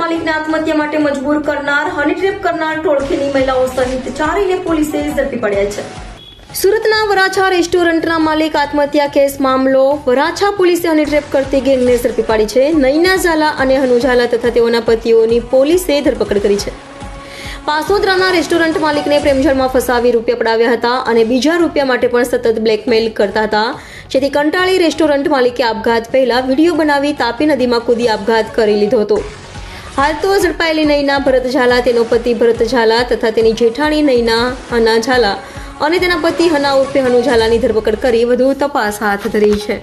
માલિકને આત્મહત્યા માટે મજબૂર કરનાર હની ટ્રેપ કરનાર ટોળકીની મહિલાઓ સહિત ચારેયને પોલીસે ઝડપી પડ્યા છે. સુરતના વરાછા રેસ્ટોરન્ટના માલિક આત્મહત્યા કેસ મામલો, વરાછા પોલીસે હની ટ્રેપ કરતી ગેંગને ઝડપી પાડી છે. નૈના ઝાલા અને હનુ ઝાલા તથા તેઓના પતિઓની પોલીસે ધરપકડ કરી છે. પાસોદરાના રેસ્ટોરન્ટ માલિકને પ્રેમજળમાં ફસાવી રૂપિયા પડાવ્યા હતા અને બીજા રૂપિયા માટે પણ સતત બ્લેકમેલ કરતા હતા. જેથી કંટાળી રેસ્ટોરન્ટ માલિકે આપઘાત પહેલા વીડિયો બનાવી તાપી નદીમાં કૂદી આપઘાત કરી લીધો હતો. હાલ તો ઝડપાયેલી નૈના ભરત ઝાલા, તેનો પતિ ભરત ઝાલા તથા તેની જેઠાણી નૈના હના ઝાલા અને તેના પતિ હના ઉર્ફે હનુ ઝાલાની ધરપકડ કરી વધુ તપાસ હાથ ધરી છે.